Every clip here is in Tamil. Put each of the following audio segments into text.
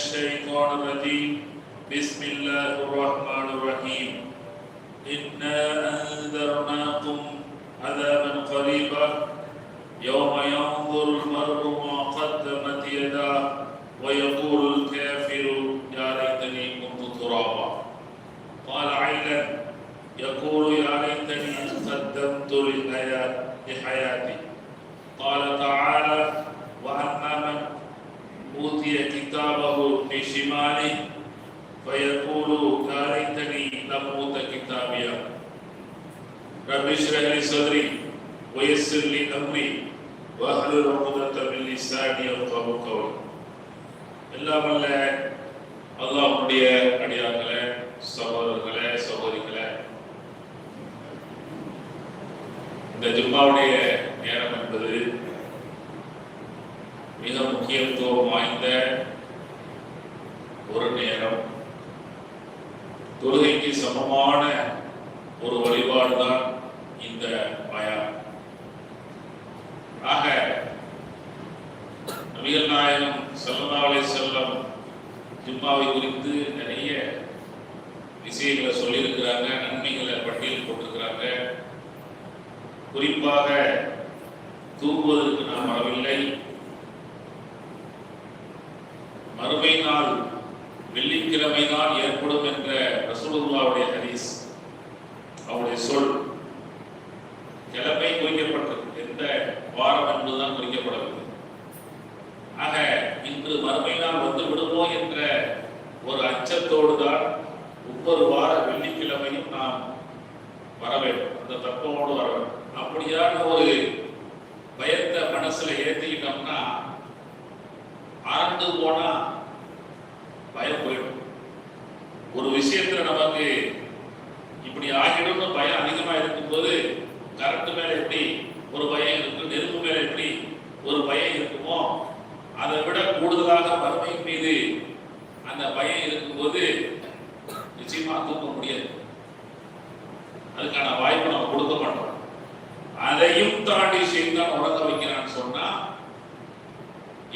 الشيطان الرجيم. بسم الله الرحمن الرحيم. إنا أنذرناكم عذابا قريبا يوم اشرح لي صدري ويسر لي امري واحلل عقدة من لساني يفقهوا قولي எல்லாம் வல்ல அல்லாஹ்வுடைய அடியார்களே சகோதரர்களே சகோதரிகளே இந்த ஜும்மாவுடைய நேரம் என்பது மிக முக்கியத்துவம் வாய்ந்த ஒரு நேரம் தொழுகைக்கு சமமான ஒரு வழிபாடு தான் இந்த மாயா. ஆக நபிகள் நாயகம் ஸல்லல்லாஹு செல்லம் ஜும்மாவை குறித்து நிறைய விஷயங்களை சொல்லியிருக்கிறாங்க நன்மைகளை பட்டியல் போட்டிருக்கிறாங்க. குறிப்பாக தூங்குவதற்கு நாம் வரவில்லை. மறுமை நாள் வெள்ளிக்கிழமை தான் ஏற்படும் என்ற ரசூலுல்லாவுடைய ஹதீஸ் அவருடைய சொல். கிழமை குறிக்கப்பட்டது எந்த வாரம் என்பதுதான் குறிக்கப்படவில்லை ஆக இன்று மறுமை நாள் வந்து விடுமோ என்ற ஒரு அச்சத்தோடு தான் ஒவ்வொரு வார வெள்ளிக்கிழமையும் நாம் வர வேண்டும். அந்த தப்பமோடு வர வேண்டும். அப்படியான ஒரு பயத்தை மனசுல ஏற்றிக்கிட்டோம்னா ஆண்டு போனா பயம் போயிடும். ஒரு விஷயத்துல நமக்கு இப்படி ஆகிடும்னு பயம் அதிகமா இருக்கும்போது கரண்ட் மேல எப்படி? ஒரு பயம் இருக்கு நெருப்பு மேல எப்படி ஒரு பயம் இருக்குமோ அதை விட கூடுதலாக வறுமை மீது அந்த பயம் இருக்கும்போது நிச்சயமா தூக்க முடியாது. அதுக்கான வாய்ப்பு நம்ம கொடுக்க மாட்டோம். அதையும் தாண்டி செய்தான் உறங்க வைக்கிறான்னு சொன்னா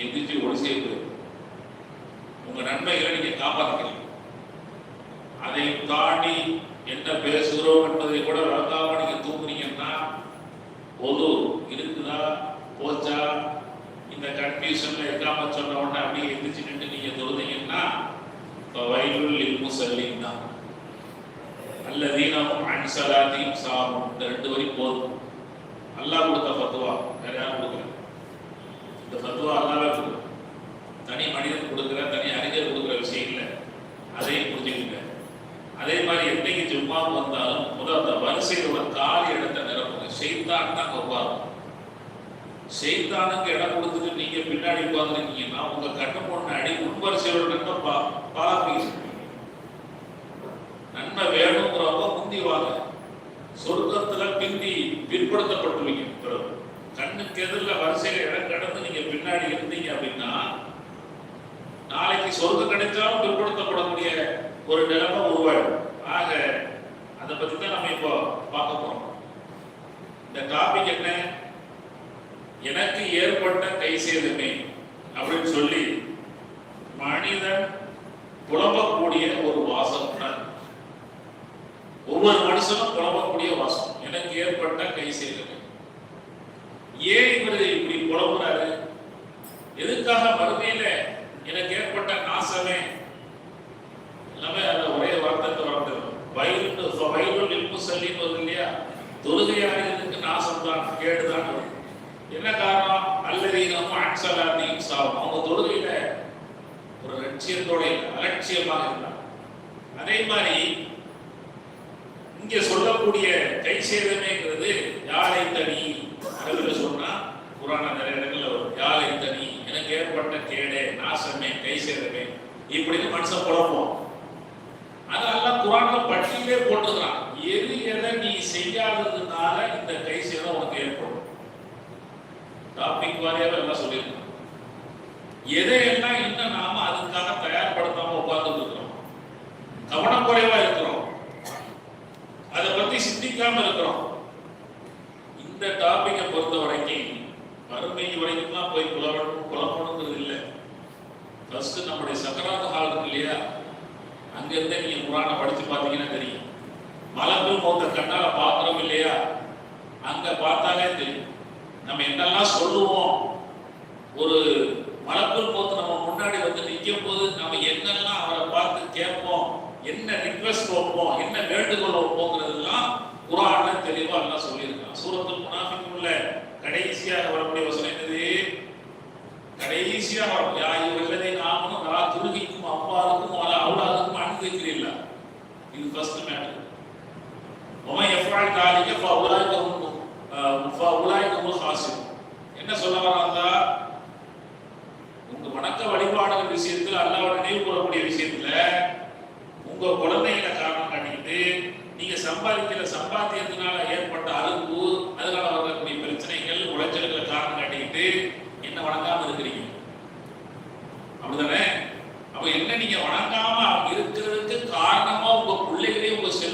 எந்திரிச்சு ஒளி சேர்ந்து உங்க நன்மைகளை நீங்க காப்பாற்றிக்கலாம் அதையும் தாண்டி என்ன பேசுகிறோம் என்பதை கூட விளக்காம நீங்க தூங்குறீங்க பொது இருக்குதா? போச்சா? இந்த கன்ஃபியூஷன்ல இருக்காம சொன்ன உடனே அப்படியே எந்திரிச்சு நின்று நீங்க தொழுதீங்கன்னா இப்போ வயலுள் முசல்லின். தான் அல்லதீனமும் அன்சலாத்தையும் சாமும் இந்த ரெண்டு வரி போதும். அல்லாஹ் கொடுத்த பத்துவா வேற யாரும் கொடுக்குறேன் இந்த ஃபத்துவா அல்லாவே கொடுக்கல. தனி மனிதன் கொடுக்குற தனி அறிஞர் கொடுக்குற விஷயம் இல்லை அதையும் புரிஞ்சுக்கிட்டேன் அதே மாதிரி என்னைக்கு சும்மாவும் வந்தாலும் முதல் அந்த வரிசையில் ஒரு காலி இடத்தை நிரப்புங்க செய்தான் தான் வருவாங்க செய்தானுக்கு இடம் கொடுத்துட்டு நீங்க பின்னாடி உட்காந்துருக்கீங்கன்னா உங்க கண்ணு பொண்ணு அடி முன்வரிசையோட நன்மை பா பாலாப்பீங்க நன்மை வேணுங்கிறவங்க முந்தி வாங்க. சொர்க்கத்துல பிந்தி பிற்படுத்தப்பட்டுவீங்க பிறகு. கண்ணுக்கு எதிரில் வரிசையில இடம் கடந்து நீங்க பின்னாடி இருந்தீங்க அப்படின்னா நாளைக்கு சொர்க்கம் கிடைச்சாலும் பிற்படுத்தப்படக்கூடிய ஒரு நிலைமை உருவாயிடும். ஆக அதை பத்தி தான் நம்ம இப்போ பார்க்க போறோம். இந்த டாபிக் என்ன? எனக்கு ஏற்பட்ட கை சேதமே அப்படின்னு சொல்லி மனிதன் புலம்பக்கூடிய ஒரு வாசம் ஒவ்வொரு மனுஷனும் புலம்பக்கூடிய வாசம். எனக்கு ஏற்பட்ட கை சேதமே ஏன் இவர் இப்படி புலம்புறாரு? எதுக்காக மறுமையில எனக்கு ஏற்பட்ட நாசமே? எல்லாமே அந்த ஒரே வார்த்தைக்கு வார்த்தை வயிறு வயிறு நிற்பு சொல்லி வருது இல்லையா? தொழுகையாளர்களுக்கு நாசம் தான் கேடுதான் வரும். என்ன காரணம்? அல்லதீனமும் அன்சலாத்தையும் சாவும் அவங்க தொழுகையில ஒரு லட்சியத்தோட அலட்சியமாக இருந்தாங்க. அதே மாதிரி இங்க சொல்லக்கூடிய கை சேதமேங்கிறது யாழை தனி? அளவில் சொன்னா புராண நிறைய இடங்கள்ல வரும். யாழை தனி? எனக்கு ஏற்பட்ட கேடே நாசமே கை சேதமே இப்படின்னு மனுஷன் குழப்பம் அதெல்லாம் குரான பட்டியலே போட்டுக்கிறான். எது எதை நீ செய்யாததுனால இந்த கை சேதம் உனக்கு ஏற்படும்? டாபிக் வாரியாக எல்லாம் சொல்லியிருக்கோம். எதையெல்லாம் இன்னும் நாம அதுக்காக தயார்படுத்தாம உட்கார்ந்து இருக்கிறோம் கவனக்குறைவா இருக்கிறோம். அதை பத்தி சிந்திக்காம இருக்கிறோம். இந்த டாபிக்கை பொறுத்த வரைக்கும் வறுமை வரைக்கும் தான் போய் குழப்பணும் குழப்பணுங்கிறது இல்லை. ஃபர்ஸ்ட் நம்முடைய சக்கராத ஹால் இருக்கு இல்லையா? அங்கிருந்து நீங்க குரானை படிச்சு பார்த்தீங்கன்னா தெரியும். மலர்கள் மௌத்த கண்ணால பாக்குறோம் இல்லையா? அங்க பார்த்தாலே தெரியும். நம்ம என்னெல்லாம் சொல்லுவோம்? ஒரு மலக்குள் போத்து நம்ம முன்னாடி வந்து நிற்கும் போது நம்ம என்னெல்லாம் அவரை பார்த்து கேட்போம்? என்ன ரிக்வெஸ்ட் வைப்போம்? என்ன வேண்டுகோள் வைப்போங்கிறதுலாம் குரான தெளிவா எல்லாம் சொல்லியிருக்கான் சூரத்தில் முனாஃபிக்கு உள்ள கடைசியாக வரக்கூடிய வசனம் என்னது? கடைசியா வரும். யாரு வெள்ளதை நாமனும் நான் துருகிக்கும் அப்பாவுக்கும் அவளை அவளாதுக்கும் அனுபவிக்கிறீங்களா இது ஃபர்ஸ்ட் மேட்டர் يفعل ذلك فاولئك هم فاولئك هم الخاسرون என்ன சொல்ல வராங்க உங்க வணக்க வழிபாடுகள் விஷயத்துல அல்லாஹ்வை நினைவு கூறக்கூடிய விஷயத்துல உங்க குழந்தைகளை காரணம் காட்டிக்கிட்டு நீங்க சம்பாதிக்கிற சம்பாத்தியத்தினால ஏற்பட்ட அறுப்பு அதனால வரக்கூடிய பிரச்சனைகள் உளைச்சல்களை காரணம் காட்டிக்கிட்டு என்ன வணங்காம இருக்கிறீங்க அப்படிதானே அப்ப என்ன நீங்க வணங்காம இருக்கிறதுக்கு காரணமா உங்க பிள்ளைகளையும் உங்க செல்வத்தையும்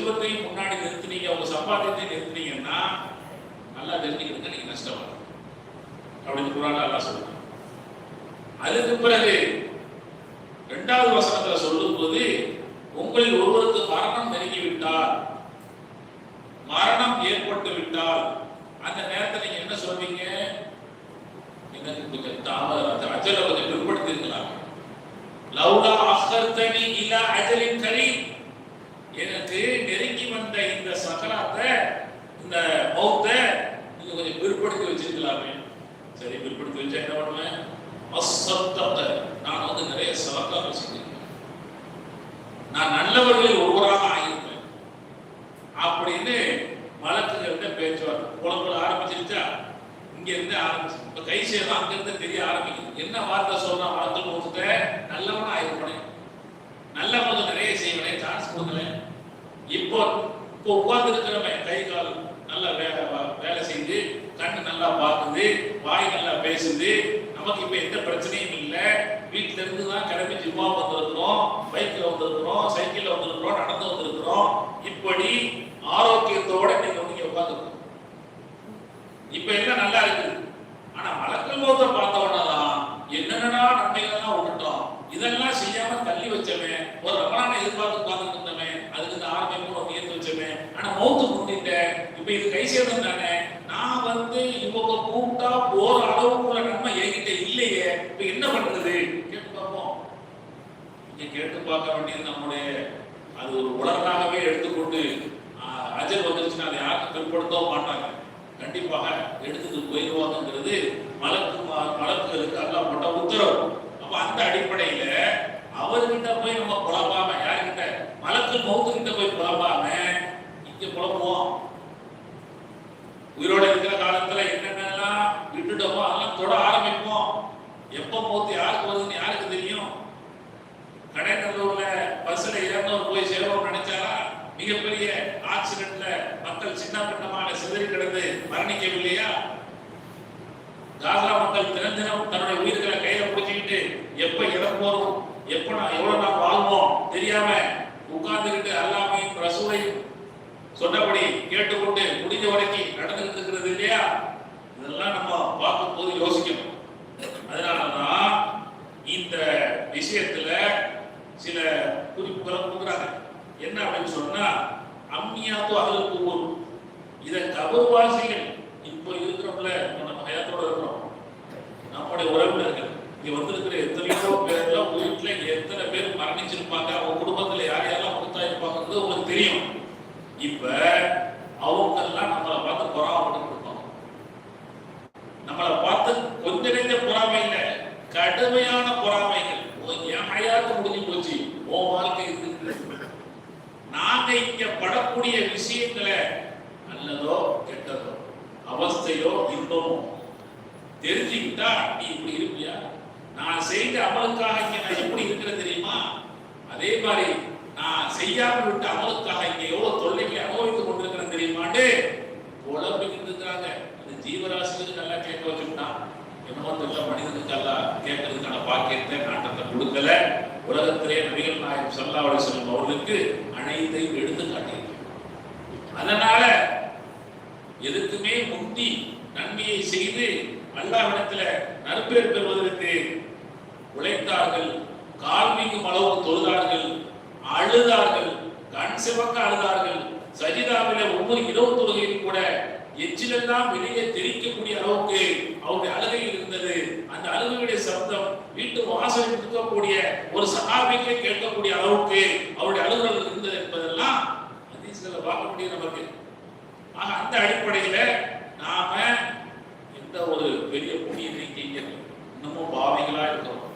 சம்பாத்தியத்தை நிறுத்தினீங்கன்னா நல்லா தெரிஞ்சுக்கிடுங்க நீங்க நஷ்டவாதி அப்படின்னு குரான் நல்லா சொல்லுங்க அதுக்கு பிறகு இரண்டாவது வசனத்துல சொல்லும்போது உங்களில் ஒருவருக்கு மரணம் நெருங்கி விட்டால் மரணம் ஏற்பட்டு விட்டால் அந்த நேரத்துல நீங்க என்ன சொல்வீங்க? எனக்கு கொஞ்சம் தாமதம் அஜல கொஞ்சம் பிற்படுத்திருக்கலாம் லவ்லா அஹர்தனி இலா அஜலின் கரீம். எனக்கு நெருங்கி வந்த இந்த சகலாத்தை இந்த மௌத்தை நீங்க கொஞ்சம் பிற்படுத்தி வச்சிருக்கலாமே. சரி பிற்படுத்தி வச்சா என்ன பண்ணுவேன்? அசத்தத்தை. நான் வந்து நிறைய சலக்காக வச்சிருக்கேன் நான் நல்லவர்களில் ஒருவராக ஆகியிருப்பேன். அப்படின்னு வழக்குகள்கிட்ட பேச்சுவார்த்தை குழம்புல ஆரம்பிச்சிருச்சா? இங்க இருந்து ஆரம்பிச்சு இப்ப கை செய்யலாம் அங்க இருந்து தெரிய ஆரம்பிக்குது. என்ன வார்த்தை சொன்னா வளர்த்து கொடுத்த நல்லவனா ஆயிருப்பேன் நல்லவங்க நிறைய செய்வனே. சான்ஸ் கொடுக்கல. இப்போ இப்போ உட்கார்ந்து கை கால் நல்லா வேலை வேலை செய்து கண்ணு நல்லா பார்க்குது வாய் நல்லா பேசுது. நமக்கு இப்போ எந்த பிரச்சனையும் இல்லை. வீட்டில இருந்து தான் கிளம்பி ஜிம்மா வந்திருக்கிறோம் பைக்ல வந்திருக்கிறோம் சைக்கிள்ல வந்திருக்கிறோம் நடந்து வந்திருக்கிறோம். இப்படி ஆரோக்கியத்தோட நீங்க வந்து உட்காந்துருக்கோம் இப்ப என்ன நல்லா இருக்குது ஆனா வழக்கல் மோத்த பார்த்தவனா தான் என்னென்னா நன்மைகள்லாம் விட்டுட்டோம் இதெல்லாம் செய்யாம தள்ளி வச்சவன் ஒரு ரமணான எதிர்பார்த்து உட்கார்ந்து இருந்தவன் அதுக்கு இந்த ஆரம்பிக்கும் ஒரு முயற்சி வச்சவன் ஆனா மௌத்து முன்னிட்டேன் இப்ப இது கை சேதம் தானே. நான் வந்து இவங்க கூப்பிட்டா போற அளவுக்குள்ள நன்மை என்கிட்ட இல்லையே. இப்ப என்ன பண்றது? கேட்டு பார்ப்போம். இங்க கேட்டு பார்க்க வேண்டியது நம்முடைய அது ஒரு உலகமாகவே எடுத்துக்கொண்டு ஆஹ், வந்துருச்சுன்னா அதை யாருக்கும் பிற்படுத்தவும் மாட்டாங்க. கண்டிப்பாக எடுத்துட்டு போயிடுவாங்கிறது மலக்கு மலக்குகளுக்கு அல்லாஹ் போட்ட உத்தரவு. அப்ப அந்த அடிப்படையில அவர்கிட்ட போய் நம்ம குழப்பாம யார் மலத்தில் மௌத்து கிட்ட போய் புலம்பாம இங்க புலம்புவோம். உயிரோட இருக்கிற காலத்துல என்னென்னலாம் விட்டுட்டோமோ அதெல்லாம் தொட ஆரம்பிப்போம். எப்ப மௌத்து யாருக்கு வருதுன்னு யாருக்கு தெரியும்? கடைநல்லூர்ல பஸ்ல இறந்தவர் போய் சேரவும் நினைச்சாரா? மிகப்பெரிய ஆக்சிடென்ட்ல மக்கள் சின்ன பின்னமான சிதறி கிடந்து மரணிக்கவில்லையா? காசா மக்கள் தினம் தினம் தன்னுடைய உயிர்களை கையில பிடிச்சிக்கிட்டு எப்ப இறப்போம் எப்ப நான் எவ்வளவு நான் வாழ்வோம்? தெரியாம உட்கார்ந்துகிட்டு அல்லாமையும் ரசூலையும் சொன்னபடி கேட்டுக்கொண்டு முடிஞ்ச வரைக்கும் நடந்துகிட்டு இருக்கிறது இல்லையா? இதெல்லாம் நம்ம பார்க்கும் போது யோசிக்கணும். அதனாலதான் இந்த விஷயத்துல சில குறிப்புகளை கொடுக்குறாங்க. என்ன அப்படின்னு சொன்னா அம்மியாத்து அகலுக்கு ஊர் இத கபர்வாசிகள் இப்போ இருக்கிறோம்ல இப்போ நம்ம ஹயாத்தோட இருக்கிறோம். நம்முடைய உறவினர்கள் இங்க வந்திருக்கிற எத்தனையோ பேர்ல வீட்டுல எத்தனை பேர் மரணிச்சிருப்பாங்க அவங்க குடும்பத்தை முகத்தா உங்களுக்கு தெரியும். இப்ப அவங்க எல்லாம் நம்மளை பார்த்து பொறாமப்பட்டு கொடுப்பாங்க. நம்மளை பார்த்து கொஞ்ச நெஞ்ச பொறாமை இல்லை கடுமையான பொறாமைகள். ஓ, என் முடிஞ்சு போச்சு. ஓ வாழ்க்கை நாங்க இங்க படக்கூடிய விஷயங்களை நல்லதோ கெட்டதோ அவஸ்தையோ இன்பமோ தெரிஞ்சுக்கிட்டா நீ இப்படி இருப்பியா? நான் செய்த அமலுக்காக இங்க நான் எப்படி இருக்கிறேன் தெரியுமா? அதே மாதிரி நான் செய்யாமல் விட்ட அமலுக்காக இங்கே எவ்வளவு தொல்லைகளை அனுபவித்துக் கொண்டிருக்கிறேன் தெரியுமாண்டு? புலம்பிக்கிட்டு இருக்கிறாங்க அது நல்லா கேட்க வச்சுட்டான் என்னமோ தெரியல மனிதனுக்கு எல்லாம் கேட்கறதுக்கான பாக்கியத்தை நாட்டத்தை கொடுக்கல. உலகத்திலே நபிகள் நாயகம் சல்லா அலைஹி அவர்களுக்கு அனைத்தையும் எடுத்து காட்டியிருக்கேன் அதனால எதுக்குமே முந்தி நன்மையை செய்து அல்லாஹ்விடத்துல நற்பேர் பெறுவதற்கு உழைத்தார்கள் கால் அளவு தொழுதார்கள் அழுதார்கள். கண் சிவக்க அழுதார்கள். சஜிதாவில ஒவ்வொரு இரவு தொழுகையில் கூட எச்சிலெல்லாம் வெளியே தெரிக்கக்கூடிய அளவுக்கு அவருடைய அழுகையில் இருந்தது. அந்த அழுகையுடைய சப்தம் வீட்டு வாசலில் இருக்கக்கூடிய ஒரு சகாபிக்கே கேட்கக்கூடிய அளவுக்கு அவருடைய அழுகுகள் இருந்தது என்பதெல்லாம் ஹதீஸ்களை பார்க்க முடியும் நமக்கு ஆக அந்த அடிப்படையில நாம எந்த ஒரு பெரிய புண்ணியத்தை செய்யல இன்னமும் பாவிகளா இருக்கிறோம்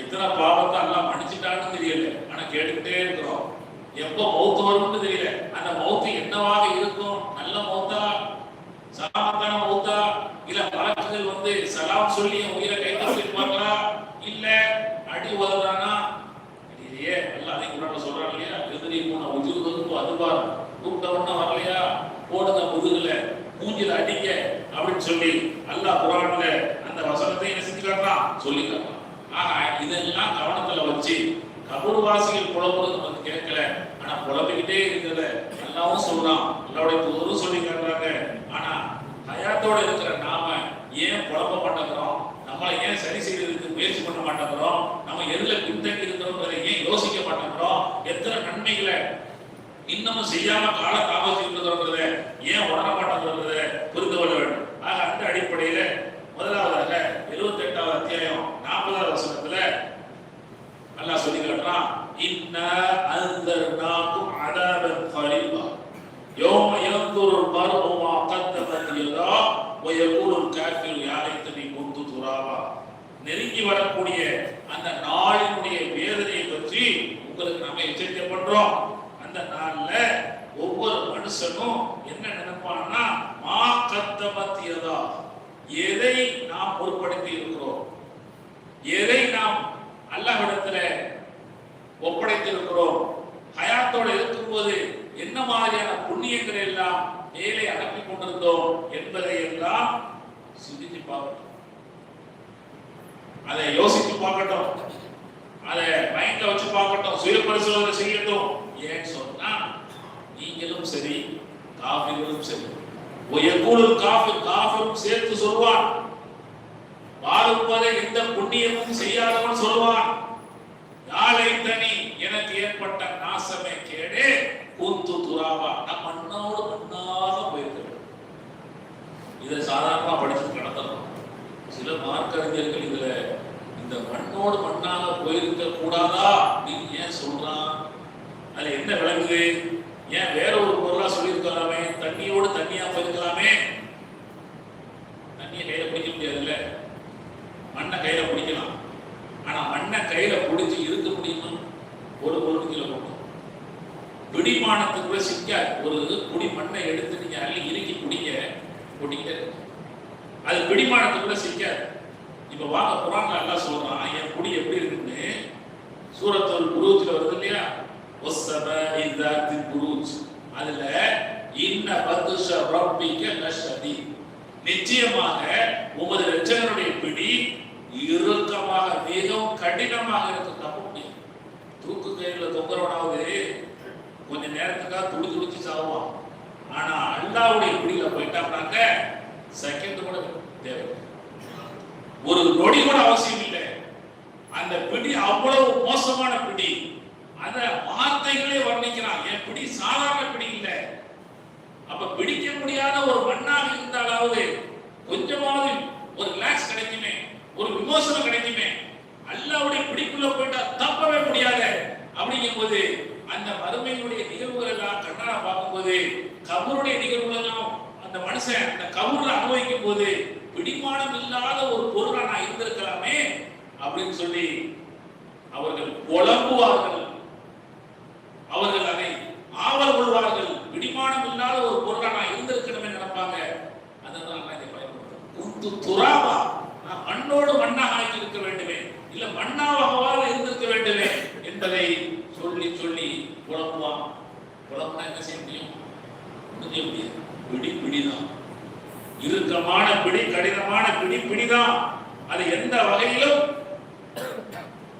எத்தனை பாவத்தை எல்லாம் மன்னிச்சுட்டான்னு தெரியல ஆனா கேட்டுக்கிட்டே இருக்கிறோம் எப்போ மௌத்து வரும்னு தெரியல அந்த மௌத்து என்னவாக இருக்கும் நல்ல மௌத்தா சலாமத்தான மௌத்தா இல்ல வழக்குகள் வந்து சலாம் சொல்லி என் உயிரை கைப்பற்றிருப்பாங்களா இல்ல அடி உதறானா இல்லையே எல்லாம் அதே குரான்ல சொல்றாங்க இல்லையா எதிரி போன உஜுகுக்கு அதுவார் கூப்பிட்டவன வரலையா போடுங்க முதுகுல மூஞ்சில அடிங்க அப்படின்னு சொல்லி அல்லாஹ் குரான்ல அந்த வசனத்தை என்ன செஞ்சு காட்டுறான் சொல்லி காட்டுறான் ஆனா இதெல்லாம் கவனத்துல வச்சு கபூர்வாசிகள் புலம்புறது நமக்கு கேட்கல ஆனா புலம்பிக்கிட்டே இருக்கிறத அல்லாவும் சொல்றான். அல்லாவுடைய தூதரும் சொல்லி காட்டுறாங்க ஆனா ஹயாத்தோட இருக்கிற நாம ஏன் குழப்ப மாட்டேங்கிறோம்? நம்மளை ஏன் சரி செய்யறதுக்கு முயற்சி பண்ண மாட்டேங்கிறோம்? நம்ம எதுல பின்தங்கி இருக்கிறோங்கிறத ஏன் யோசிக்க மாட்டேங்கிறோம்? எத்தனை நன்மைகளை இன்னமும் செய்யாம கால தாமசிட்டு இருக்கிறோங்கிறத ஏன் உணர மாட்டேங்கிறத புரிந்து கொள்ள வேண்டும். ஆக அந்த அடிப்படையில முதலாவதாக எழுபத்தி எட்டாவது அத்தியாயம் நாற்பதாவது வசனத்துல நல்லா சொல்லி காட்டுறான். இன்ன அந்த நாக்கும் ينظر المرء ما மா يداه ويقول الكافر يا ليتني كنت ترابا. நெருங்கி வரக்கூடிய அந்த நாளினுடைய வேதனையை பற்றி உங்களுக்கு நாம எச்சரிக்கை பண்றோம். அந்த நாள்ல ஒவ்வொரு மனுஷனும் என்ன நினைப்பான்னா மா கத்தமத்தியதா எதை நாம் பொறுப்படுத்தி இருக்கிறோம்? எதை நாம் அல்லாஹிடத்துல ஒப்படைத்திருக்கிறோம்? ஹயாத்தோட இருக்கும்போது என்ன மாதிரியான புண்ணியங்களை எல்லாம் மேலே அனுப்பி கொண்டிருந்தோம் என்பதை எல்லாம் சிந்தித்து பார்க்கட்டும். அதை யோசித்து பார்க்கட்டும். அதை மைண்ட்ல வச்சு பார்க்கட்டும். சுய பரிசோதனை செய்யட்டும். ஏன்னு சொன்னா நீங்களும் சரி காஃபிர்களும் சரி. ஒயக்கூலும் காஃபி காஃபும் சேர்த்து சொல்வான். வாழும்பதை எந்த புண்ணியமும் செய்யாதவன் சொல்வான். யாழை தனி எனக்கு ஏற்பட்ட நாசமே கேடு. கூத்து துறாவா? நான் மண்ணோடு மண்ணாக போயிருக்கிறேன். இதை சாதாரணமா படிச்சு நடத்தணும். சில மார்க்கறிஞர்கள் இதுல இந்த மண்ணோடு மண்ணாக போயிருக்க கூடாதா? அப்படின்னு ஏன் சொல்றான்? அதுல என்ன விளங்குது? ஏன் வேற ஒரு பொருளா சொல்லியிருக்கலாமே தண்ணியோடு தண்ணியா போயிருக்கலாமே தண்ணியை கையில பிடிக்க முடியாதுல்ல மண்ணை கையில பிடிக்கலாம் ஆனா மண்ணை கையில பிடிச்சு இருக்க முடியுமா ஒரு பொருள் கீழே போட்டோம் பிடிமானத்துக்குள்ள சிக்காது ஒரு குடி மண்ணை எடுத்து நீங்க அள்ளி இறுக்கி குடிங்க போட்டிக்கிட்டே இருக்கும். அது பிடிமானத்துக்குள்ள சிக்காது இப்ப வாங்க குரான்ல எல்லாம் சொல்றான் என் குடி எப்படி இருக்குன்னு சூரத்தோல் புரூஜ்ல வருது இல்லையா ஒஸ்ஸப இதாத்தி புரூஜ் அதுல இன்ன பத்துஷ ரப்பிக்க லஷதி நிச்சயமாக உமது ரட்சகனுடைய பிடி இறுக்கமாக மிகவும் கடினமாக இருக்கும் தப்ப முடியும் தூக்கு கயிறுல தொங்குறவனாவது கொஞ்ச நேரத்துக்காக துடி துடிச்சு சாவான் ஆனா அல்லாவுடைய பிடியில போயிட்டாங்க செகண்ட் கூட தேவை ஒரு நொடி கூட அவசியம் இல்லை அந்த பிடி அவ்வளவு மோசமான பிடி. அந்த வார்த்தைகளே வர்ணிக்கிறான். என் பிடி சாதாரண பிடி இல்லை. அப்ப பிடிக்க முடியாத ஒரு மண்ணாக இருந்தாலாவது கொஞ்சமாவது ஒரு ரிலாக்ஸ் கிடைக்குமே ஒரு விமோசனம் கிடைக்குமே அல்லாவுடைய பிடிக்குள்ள போயிட்டா தப்பவே முடியாது. அப்படிங்கும்போது அந்த மறுமையினுடைய நிகழ்வுகள் எல்லாம் கண்ணாட பார்க்கும்போது கபருடைய நிகழ்வுகள் எல்லாம் அந்த மனுஷன் அந்த கபூர்ல அனுபவிக்கும் போது பிடிமானம் இல்லாத ஒரு பொருளா நான் இருந்திருக்கலாமே அப்படின்னு சொல்லி அவர்கள் குழம்புவார்கள். அவர்கள் அதை ஆவல் கொள்வார்கள். பிடிமானம் இல்லாத ஒரு பொருளா நான் இருந்திருக்கணுமே நினைப்பாங்க. அதனால நான் இதை பயன்படுத்துறேன். குந்து நான் மண்ணோடு மண்ணாக இருக்க வேண்டுமே. இல்ல மண்ணாவாக இருந்திருக்க வேண்டுமே என்பதை சொல்லி சொல்லி குழம்புவான். குழம்புனா என்ன செய்ய முடியும்? முடிய முடியாது. பிடி பிடிதான். இறுக்கமான பிடி கடினமான பிடி பிடிதான். அது எந்த வகையிலும்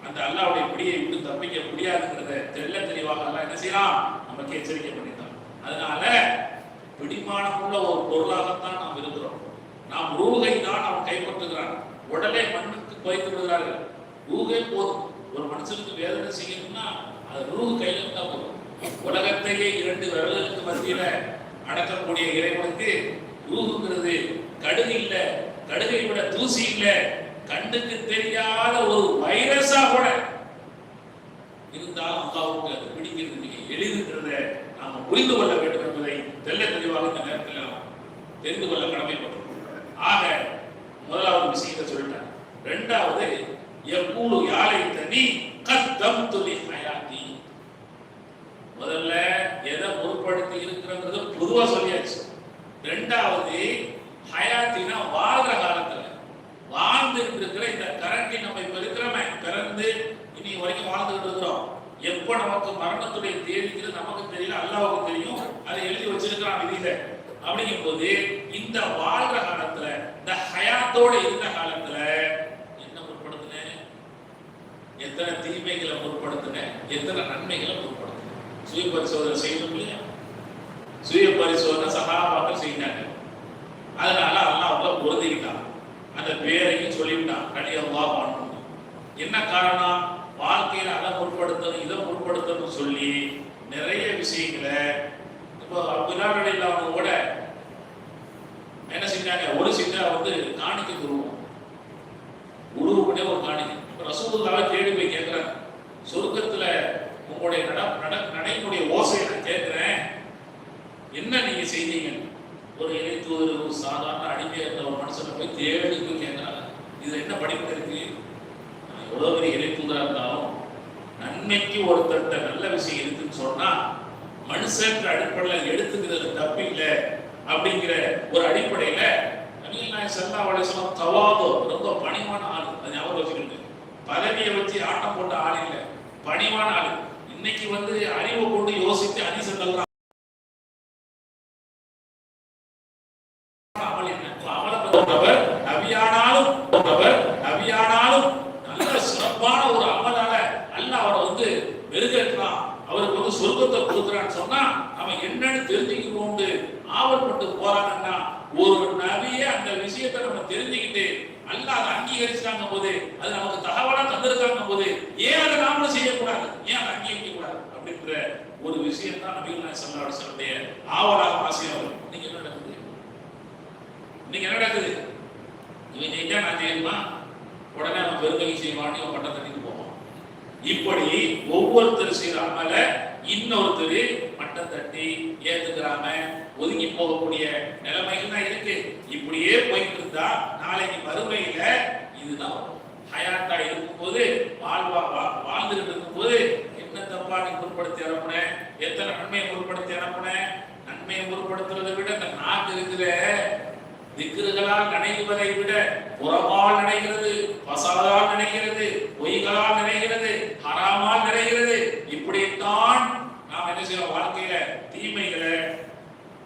அந்த அல்லாவுடைய பிடியை விட்டு தப்பிக்க முடியாதுங்கிறத தெள்ள தெளிவாக எல்லாம் என்ன செய்யலாம் நமக்கு எச்சரிக்கை பண்ணிட்டான். அதனால பிடிமானம் உள்ள ஒரு பொருளாகத்தான் நாம் இருக்கிறோம். நாம் ரூகை தான் அவன் கைப்பற்றுகிறான். உடலை மண்ணுக்கு குறைத்து விடுகிறார்கள். ரூகே போதும். ஒரு மனுஷனுக்கு வேதனை செய்யணும்னா அது ரூஹ் கையில இருந்தா போதும். உலகத்தையே இரண்டு விரல்களுக்கு மத்தியில அடக்கக்கூடிய இறைவனுக்கு ரூஹுங்கிறது கடுகு இல்ல கடுகை விட தூசி இல்ல. கண்ணுக்கு தெரியாத ஒரு வைரஸா கூட இருந்தாலும் அல்லாவுக்கு அது பிடிக்கிறது. மிக எளிதுங்கிறத நாம புரிந்து கொள்ள வேண்டும் என்பதை தெல்ல தெளிவாக இந்த நேரத்தில் நாம் தெரிந்து கொள்ள கடமைப்பட்டோம் ஆக முதலாவது விஷயத்தை சொல்லிட்டேன். ரெண்டாவது எப்பூடு யாரை தனி? கத்தம் துளி அமலை போன்றவர் நபியானாலும் போன்றவர் நபியானாலும் நல்ல சிறப்பான ஒரு அமலால அல்ல அவரை வந்து மெருகேற்றலாம். அவருக்கு வந்து சொர்க்கத்தை கொடுக்குறான்னு சொன்னா அவன் என்னன்னு தெரிஞ்சுக்கணும்னு ஆவல்பட்டு போறாங்கன்னா ஒரு நபியே அந்த விஷயத்தை நம்ம தெரிஞ்சுக்கிட்டு அல்ல அதை அங்கீகரிச்சாங்க போது அது நமக்கு தகவலா தந்திருக்காங்க போது ஏன் அதை நாமளும் செய்யக்கூடாது? ஏன் அதை அங்கீகரிக்க கூடாது அப்படின்ற ஒரு விஷயம் தான் நபிகள் நாயகம் ஸல்லல்லாஹு ஆவலாக ஆசையாக வரும் நீங்க என்ன இன்னைக்கு என்ன நடக்குது? இவன் ஜெயிச்சா நான் செய்யணுமா உடனே அவன் பெருங்கை செய்வான்னு இவன் பட்டம் தட்டிட்டு போவான் இப்படி ஒவ்வொருத்தர் செய்யற அமல இன்னொருத்தர் மட்டம் தட்டி ஏத்துக்கிறாம ஒதுங்கி போகக்கூடிய நிலைமைகள் தான் இருக்கு. இப்படியே போயிட்டு இருந்தா நாளைக்கு மறுமையில இதுதான் ஹயாத்தா இருக்கும்போது வாழ்வா வா- வாழ்ந்துகிட்டு இருக்கும்போது என்ன தப்பா நீ முற்படுத்தி அனுப்புனேன் எத்தனை நன்மையை முற்படுத்தி அனுப்புனேன் நன்மையை முற்படுத்துறதை விட இந்த நாக்கு இருக்கிற திக்ருகளால் நினைவதை விட புறமால் நினைக்கிறது பசாதால் நினைக்கிறது பொய்களால் நினைக்கிறது ஹராமால் நினைக்கிறது இப்படித்தான் நாம் என்ன செய்யறோம்? வாழ்க்கையில தீமைகளை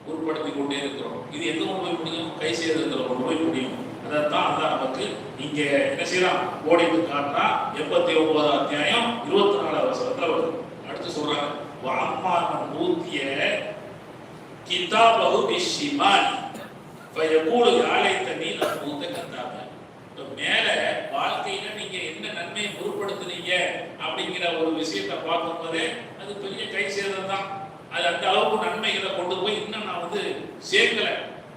உட்படுத்தி கொண்டே இருக்கிறோம். இது எங்க கொண்டு போய் முடியும் கை செய்யறதுல கொண்டு போய் முடியும் அதைத்தான் அந்த நமக்கு இங்க என்ன செய்யலாம் ஓடிட்டு காட்டினா எண்பத்தி ஒன்பதாம் அத்தியாயம் இருபத்தி நாலாவது வசனத்துல வருது. அடுத்து சொல்றாங்க அம்மான் ஊத்திய கிதாபகு பிஷிமால் ஃபயகூலு யாழைத்தனி அற்புத கத்தாப இப்ப மேல வாழ்க்கையில நீங்க என்ன நன்மையை முற்படுத்துனீங்க அப்படிங்கிற ஒரு விஷயத்தை பார்க்கும்போது அது பெரிய கை சேதம் தான் அது அந்த அளவுக்கு நன்மைகளை கொண்டு போய் இன்னும் நான் வந்து சேர்க்கல.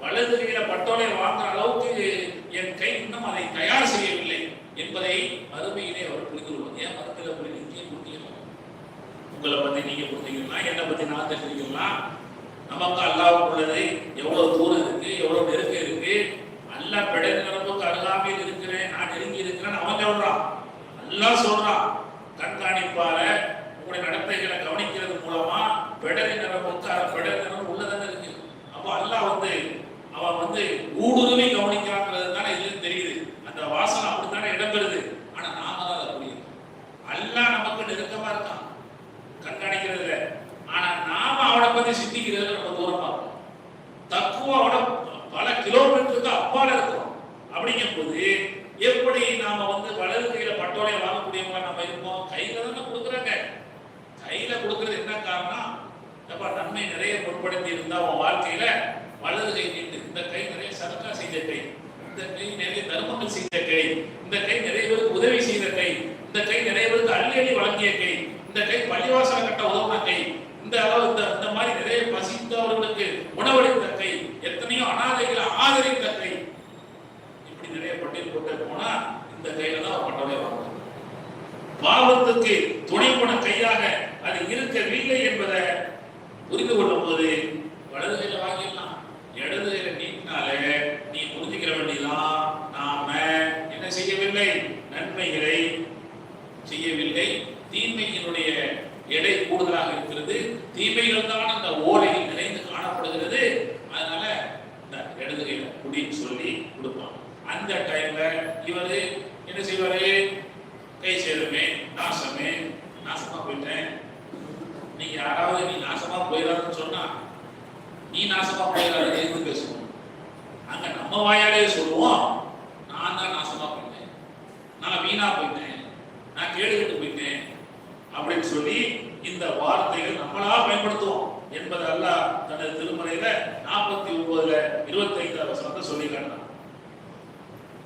வலது கையில பட்டோலை வாங்குற அளவுக்கு என் கை இன்னும் அதை தயார் செய்யவில்லை என்பதை மறுமையிலே அவர் புரிந்து கொள்வார். ஏன் மரத்தில் புரிந்து இங்கே புரிஞ்சுக்கலாம் உங்களை பத்தி நீங்க புரிஞ்சுக்கலாம் என்னை பத்தி நான் தெரிஞ்சுக்கலாம் நமக்கு அல்லாவுக்குள்ளது எவ்வளவு தூரம் இருக்கு எவ்வளவு நெருக்கம் இருக்கு. அல்லாஹ் பிடை நிரம்புக்கு அருகாமையில் இருக்கிறேன் நான் நெருங்கி இருக்கிறேன். அவன் சொல்றான். நல்லா சொல்றான். கண்காணிப்பால உங்களுடைய நடத்தைகளை கவனிக்கிறது மூலமா பிடரி நிரம்புக்கு பிடரி நிரம்பு உள்ளதான இருக்கு. அப்போ அல்லாஹ் வந்து அவன் வந்து ஊடுருவி கவனிக்கிறாங்கிறது தானே இதுல தெரியுது. அந்த வாசனை அப்படித்தானே இடம்பெறுது. ஆனா நாம தான் அதை புரியுது அல்லா நமக்கு நெருக்கமா இருக்கான். கண்காணிக்கிறது ஆனா நாம அவனை பத்தி சிந்திக்கிறது ரொம்ப தூரம் இருக்கோம் தக்குவாவோட பல கிலோமீட்டருக்கு அப்பால இருக்கிறோம் அப்படிங்கும் போது எப்படி நாம வந்து வலது கையில பட்டோலை வாங்கக்கூடியவங்க நம்ம இருப்போம். கையில தானே கொடுக்குறாங்க. கையில கொடுக்கறது என்ன காரணம் எப்ப நன்மை நிறைய பொருட்படுத்தி இருந்தா உன் வாழ்க்கையில வலது கை நீட்டு இந்த கை நிறைய சதக்கா செய்த கை. இந்த கை நிறைய தர்மங்கள் செய்த கை. இந்த கை நிறைய பேருக்கு உதவி செய்த கை. இந்த கை நிறைய பேருக்கு அள்ளி அள்ளி வழங்கிய கை. இந்த கை பள்ளிவாசல கட்ட உதவுன கை. இந்த அளவு இந்த இந்த மாதிரி நிறைய பசித்தவர்களுக்கு உணவளித்த கை எத்தனையோ அனாதைகளை ஆதரித்த கை. இப்படி நிறைய பட்டியல் போட்டு போனா இந்த கையில தான் பட்டவே வாங்க பாவத்துக்கு துணை போன கையாக அது இருக்கவில்லை என்பதை புரிந்து கொள்ளும் போது வலது கையில வாங்கிடலாம். இடது கையில நீட்டினாலே நீ புரிஞ்சுக்கிற வேண்டியதான் நாம என்ன செய்யவில்லை? நன்மைகளை செய்யவில்லை. தீமையினுடைய எடை கூடுதலாக இருக்கிறது. தீமைகள் தான் அந்த ஓலையில் நிறைந்து காணப்படுகிறது. அதனால இந்த இடது கையில குடின்னு சொல்லி கொடுப்பாங்க. அந்த டைம்ல இவர் என்ன செய்வாரு? கை சேருமே நாசமே நாசமா போயிட்டேன். நீங்க யாராவது நீ நாசமா போயிடாதுன்னு சொன்னா நீ நாசமா போயிடாது எதுக்கு பேசுவோம்? அங்க நம்ம வாயாலே சொல்லுவோம். நான் தான் நாசமா போயிட்டேன். நான் வீணா போயிட்டேன். நான் கேடுகிட்டு சொல்லி இந்த வார்த்தைகள் நம்மளா பயன்படுத்துவோம் என்பதை அல்லாஹ் தனது திருமலையில நாற்பத்தி ஒன்பதுல இருபத்தி ஐந்து வசனத்தை சொல்லி காட்டினான்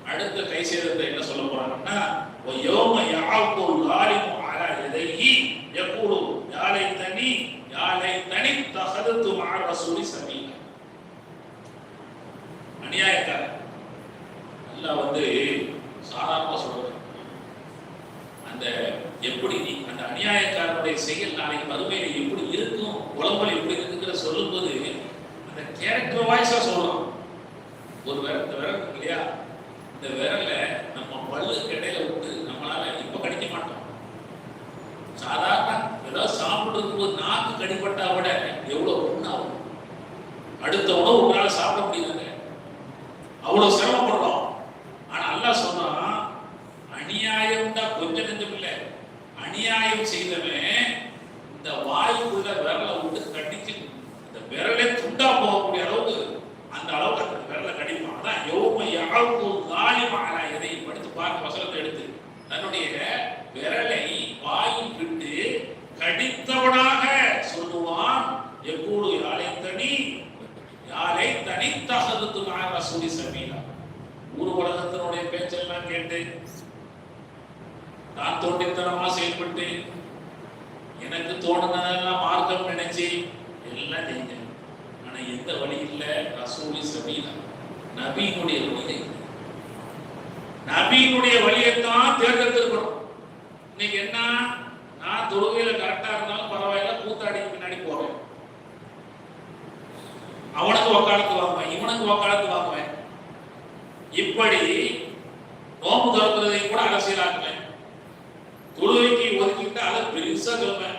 அடுத்த கை சேதத்தை என்ன சொல்ல போறாங்கன்னா யோம யாவுக்குள் காலிமு அலா எதையி எப்போது யாலை தனி யாலை தனி தகதத்து மா ரசூலி சமீல அநியாயக்காரன். அல்லாஹ் வந்து சாதாரணமா சொல்றது அந்த எப்படி நீ அந்த அநியாயக்காரனுடைய செயல் நாளைக்கு மறுமையில எப்படி இருக்கும் உலகம் எப்படி இருக்குங்கிற சொல்லும்போது அந்த கேரக்டர் வாய்ஸா சொல்லணும் ஒரு விரல் இந்த விரல் இல்லையா? இந்த விரல்ல நம்ம பல்லு இடையில விட்டு நம்மளால இப்ப கடிக்க மாட்டோம். சாதாரண ஏதாவது சாப்பிடும் போது நாக்கு கடிப்பட்டா விட எவ்வளவு புண்ணாகும். அடுத்த உணவு உங்களால சாப்பிட முடியலங்க அவ்வளவு சிரமப்படுறோம் ஆனா அல்லாஹ் சொன்னா அநியாயம் தான் கொஞ்சம் நெஞ்சம் இல்லை அநியாயம் செய்தவன் இந்த வாயுக்குள்ள விரலை விட்டு கடிச்சு இந்த விரலே துண்டா போகக்கூடிய அளவுக்கு அந்த அளவுக்கு அந்த விரலை கடிப்பான் அதான் யோம யாவுக்கு காலிமான எதை படித்து வசனத்தை எடுத்து தன்னுடைய விரலை வாயில் விட்டு கடித்தவனாக சொல்லுவான் எப்போது யாழை தனி யாழை தனித்தகதுக்கு நான் ரசூலி சமீலா ஊர் உலகத்தினுடைய பேச்செல்லாம் கேட்டு நான் தோண்டித்தனமா செயல்பட்டு எனக்கு தோணுனதெல்லாம் மார்க்கம் நினைச்சு எல்லாம் செய்தேன் ஆனா எந்த வழி இல்ல ரசூலி சபீலா. நபியினுடைய வழியில நபியினுடைய வழியைத்தான் தேர்ந்தெடுத்திருக்கணும். இன்னைக்கு என்ன? நான் தொழுகையில கரெக்டா இருந்தாலும் பரவாயில்ல கூத்தாடிக்கு பின்னாடி போறேன். அவனுக்கு வக்காலத்து வாங்குவேன் இவனுக்கு வக்காலத்து வாங்குவேன். இப்படி நோம்பு திறக்கிறதை கூட அரசியலாக்குவேன் தொழுகைக்கு ஒதுக்கிட்டு அதை பெருசா சொல்வேன்